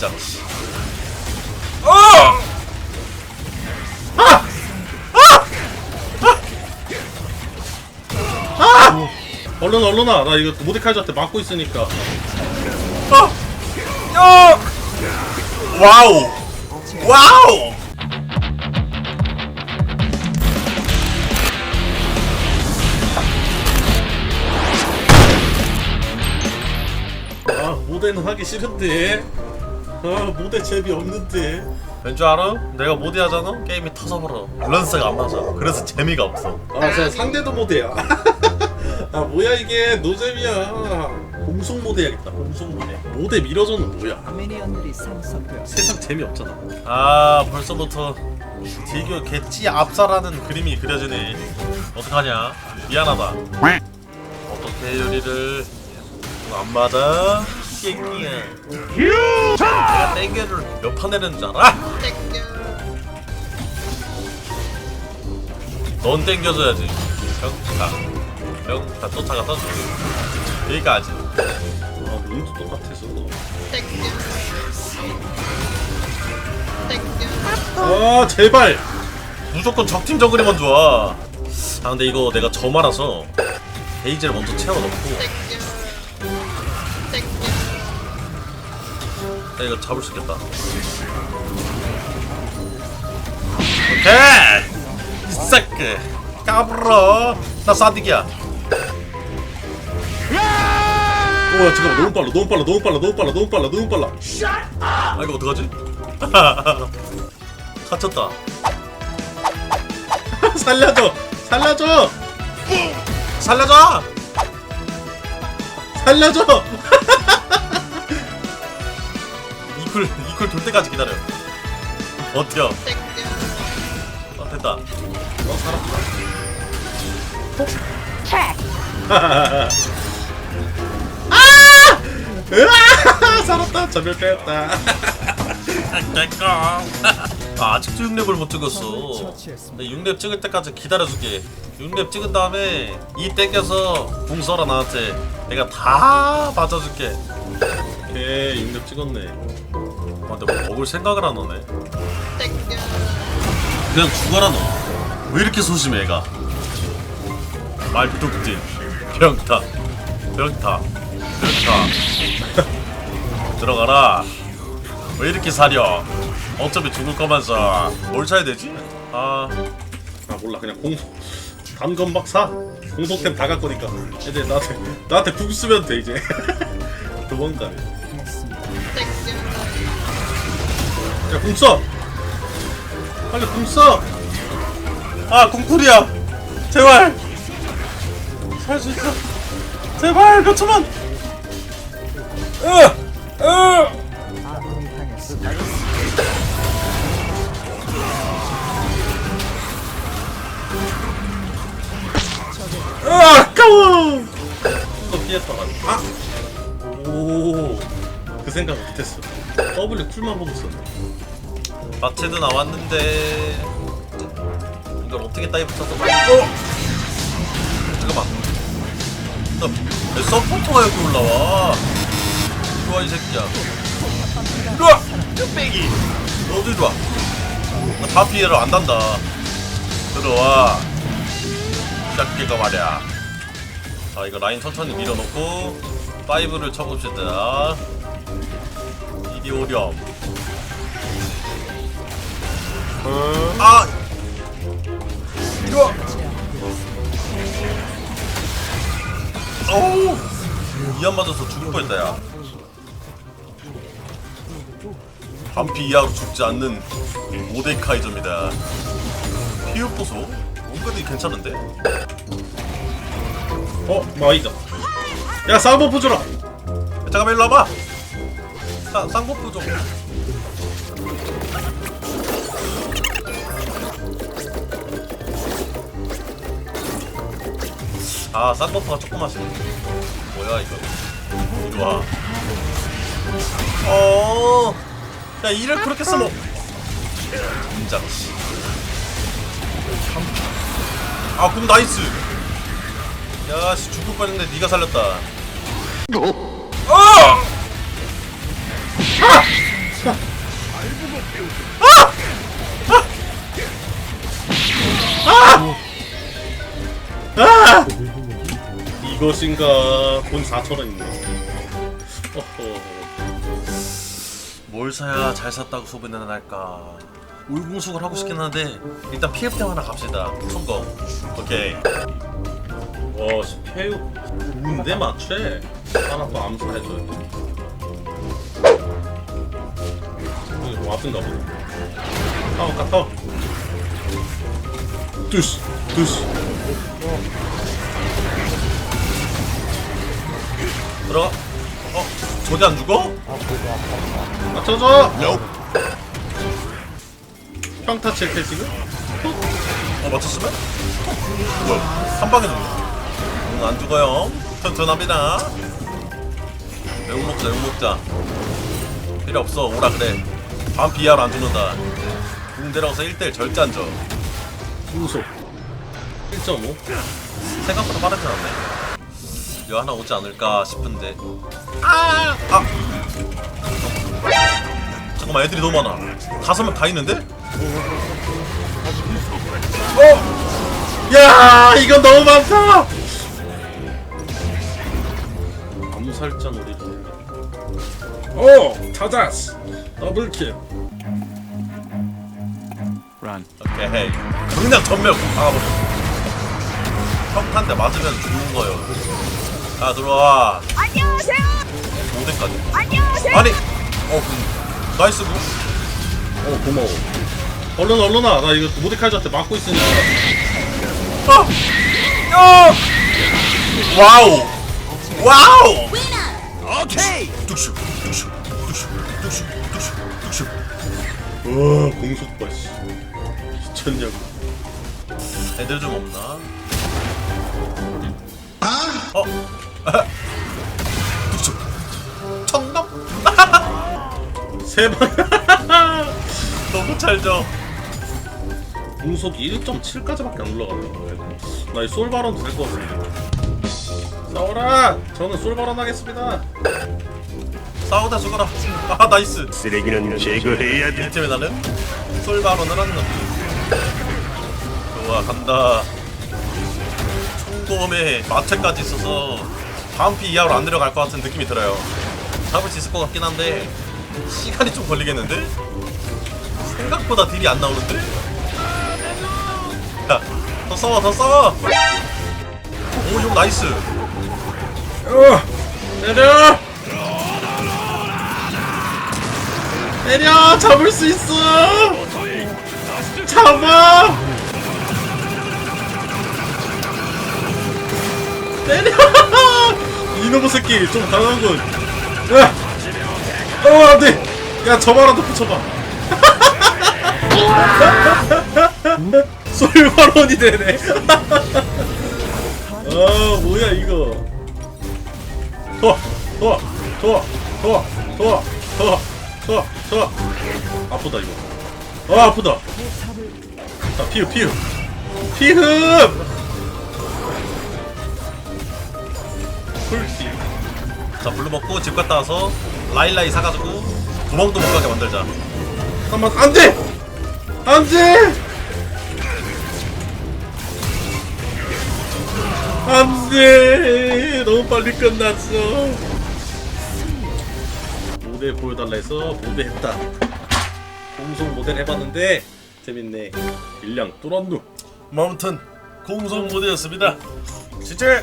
인장. 어! 얼른 얼른아 나 이거 모데카이저한테 맞고 있으니까 어! 야! 와우! 와우! 아 모데는 하기 싫은데 아 모데 재미없는데. 왠줄 알아? 내가 모드 하잖아? 게임이 터져버려. 밸런스가 안 맞아. 그래서 재미가 없어. 아 진짜 상대도 모데야 아 뭐야 이게? 노잼이야. 공속 모드 해야겠다 공속 모드 모데 밀어줘는 뭐야? 미니언들이. 세상 재미없잖아. 아 벌써부터 딜교 개찌 압살하는 그림이 그려지네. 어떡하냐? 미안하다. 어떻게 요리를 안 맞아? 깨끼야. 내가 땡겨를 몇판 내는 줄 알아? 넌 땡겨줘야지. 병타 병타 쫓아가서 여기까지. 아 눈도 똑같아서. 아 제발! 무조건 적팀 저그리만 좋아. 아 근데 이거 내가 저 말아서 베이지를 먼저 채워놓고 나 이거 잡을 수 있겠다. 오케이! 사크 까불어. 나 사딕이야. 오 잠깐만. 너무 빨라 너무 빨라 너무 빨라 너무 빨라 너무 빨라 너무 빨라. 아 이거 어떡하지? 갇혔다. 살려줘! 살려줘! 살려줘! 살려줘 이쿨 이쿨 돌 때까지 기다려. 어때요? 어 됐다. 어 살았다 으아! 살았다. 전멸 빼였다. 땡깡 아, 아직도 6렙을 못 찍었어. 처치했습니다. 6렙 찍을 때까지 기다려줄게. 6렙 찍은 다음에 이 땡겨서 궁 써라 나한테 내가 다 맞아줄게 오케이 6렙 찍었네 아, 근데 뭐 먹을 생각을 안 하네. 그냥 죽어라 너 왜 이렇게 소심해 얘가? 말뚝진 병타. 병타. 병타. 들어가라. 왜 이렇게 사려? 어차피 죽을 거면서 뭘 사야 되지? 아. 아 몰라. 그냥 공 단검 박 사. 공속템 다 갖고 니까. 이제 나한테 나한테 궁 쓰면 돼 이제. 도망가네 야 궁 써! 빨리 궁 써! 아, 궁쿨이야. 제발. 살 수 있어. 제발 몇 초만. 으, 으. 아, 아까워! 이거 피했다 가지고 아! 오 그 생각 못했어 W 쿨만 보고 있었네 마체도 나왔는데 이걸 어떻게 따위 붙여서? 어? 잠깐만. 나 왜 서포터가 여기 올라와? 이리 와이 새끼야. 와. 뚝배기. 너도 와. 나다 피해를 안 단다. 들어와. 짝개가 말이야. 자 이거 라인 천천히 밀어놓고 파이브를 쳐봅시다. 이리 오렴. 아! 이리 와! 어우! 이안 맞아서 죽을 뻔했다, 야. 반피 이하로 죽지 않는 모데카이저입니다. 피우 보소? 은근히 괜찮은데? 어? 마이다 야 쌍버프 주라 잠깐만 일로 와봐! 쌍, 쌍버프 좀. 아 쌍버프가 조금 하시네 뭐야 이거 와 어. 야 이를 그렇게 쓰면 진짜 아궁 나이스 야 씨 죽을 뻔했는데 네가 살렸다 어! 아! 이것인가 돈 4천원이네 어허 뭘 사야 잘 샀다고 소문이 날까? 울궁숙을 하고 싶긴 한데 일단 PF 하나 갑시다. 성공. 오케이. 와 스페유 뭔데 맞춰 하나 또 암살해줘야 돼 왔든가 보다 타워 가 타워 뚜시 뚜시 들어가. 어? 저기 안 죽어? 맞춰줘 평타 칠패 지금? 어 맞췄으면? 뭐야? 한 방에 죽어. 응, 안 죽어요. 튼튼합니다. 매운 먹자, 매운 먹자. 필요 없어, 오라 그래. 반 비하로 안 죽는다. 궁 내려가서 1대1 절대 안 져. 우소 1.5 생각보다 빠르지 않네. 이거 하나 오지 않을까 싶은데. 아! 아! 잠깐만, 애들이 너무 많아. 다섯 명 다 있는데? 어! 야 이건 너무 많다 암살자 놀이를 오 찾았어 더블킬 Run. 오케이. 그냥 전멸 박아버려. 평탄데 맞으면 죽는 거요. 자, 들어와. 안녕하세요. 5대까지. 안녕하세요. 아니! 어, 그, 나이스 구. 어 고마워 얼른 얼른아 나 이거 모데카이저한테 맞고 있으니까 아! 야! 와우! 와우! Okay. 뚝슈, 와 공속봐 씨 미쳤냐고 애들 좀 없나? 어? 아, 뚝슈. 청담? 세방 너무 찰져. 공속이 1.7까지밖에 안 올라가네 나이 솔바론도 될것 같은데 싸워라 저는 솔바론 하겠습니다 싸우다 죽어라. 아, 나이스. 쓰레기는 제거해야 돼. 1팀에 나는 솔바론을 하는 놈. 좋아, 간다. 총검에 마체까지 있어서 반피 이하로 안 내려갈 것 같은 느낌이 들어요. 잡을 수 있을 것 같긴 한데 시간이 좀 걸리겠는데? 생각보다 딜이 안 나오는데? 야, 더 싸워, 더 싸워! 오, 이거 나이스. 어 때려 때려! 잡을 수 있어! 잡아! 때려! 이놈의 새끼 좀 강한군. 야! 어 안돼! 야 저마라도 붙여봐. 솔바론이 되네. 아 뭐야 이거. 도와 도와 도와 도와 도와 도와 도와 도와 아프다 이거. 아 아프다. 자 피흡 피흡. 피흡! 풀피. 자, 블루 먹고 집 갔다 와서 라일라이 사가지고 구멍도 못 가게 만들자. 잠깐만 안돼! 안돼! 안돼! 너무 빨리 끝났어 모델 보여달라 해서 모델했다. 공속 모델 해봤는데 재밌네. 일량 뚫었누. 아무튼 공성 모드였습니다. 진짜